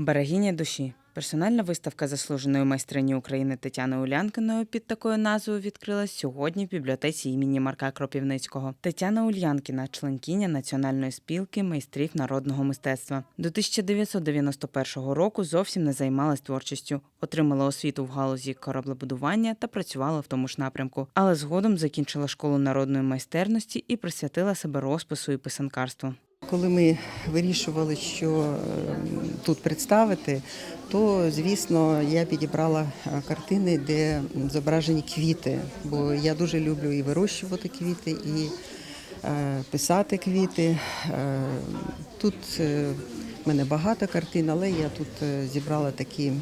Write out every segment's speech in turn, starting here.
Берегиня душі. Персональна виставка заслуженої майстрині України Тетяни Улянкиної під такою назвою відкрилась сьогодні в бібліотеці імені Марка Кропівницького. Тетяна Ульянкіна, членкиня Національної спілки майстрів народного мистецтва. До 1991 року зовсім не займалась творчістю, отримала освіту в галузі кораблебудування та працювала в тому ж напрямку. Але згодом закінчила школу народної майстерності і присвятила себе розпису і писанкарству. Коли ми вирішували, що е, тут представити, то звісно я підібрала е, картини, де зображені квіти, бо я дуже люблю і вирощувати квіти, і е, писати квіти. Тут в мене багато картин, але я тут зібрала такі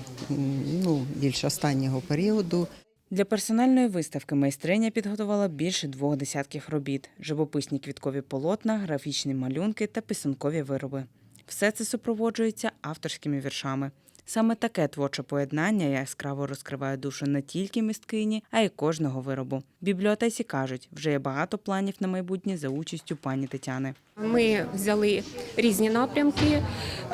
ну, більш останнього періоду. Для персональної виставки майстриня підготувала більше двох десятків робіт: живописні квіткові полотна, графічні малюнки та писанкові вироби. Все це супроводжується авторськими віршами. Саме таке творче поєднання яскраво розкриває душу не тільки мисткині, а й кожного виробу. Бібліотеці кажуть, вже є багато планів на майбутнє за участю пані Тетяни. Ми взяли різні напрямки.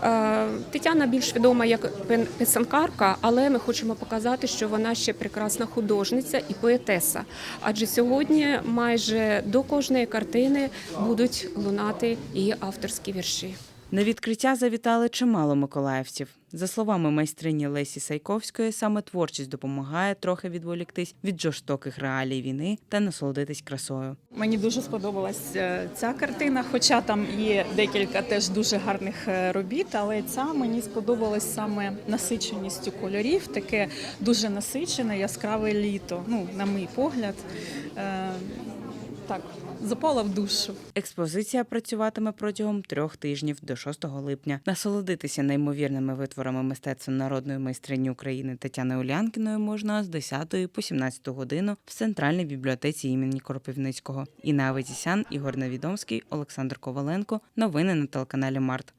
Е, Тетяна більш відома як писанкарка, але ми хочемо показати, що вона ще прекрасна художниця і поетеса. Адже сьогодні майже до кожної картини будуть лунати її авторські вірші. На відкриття завітали чимало миколаївців. За словами майстрині Лесі Сайковської, саме творчість допомагає трохи відволіктись від жорстоких реалій війни та насолодитись красою. Мені дуже сподобалась е, ця картина, хоча там є декілька теж дуже гарних е, робіт, але ця мені сподобалась саме насиченістю кольорів, таке дуже насичене, яскраве літо. Ну, на мій погляд, Е, так, запала в душу. Експозиція працюватиме протягом трьох тижнів до 6 липня. Насолодитися неймовірними витворами мистецтва народної майстрині України Тетяни Улянкіної можна з 10 по 17 годину в центральній бібліотеці імені Кропивницького. Інна Аветісян, Ігор Невідомський, Олександр Коваленко. Новини на телеканалі Март.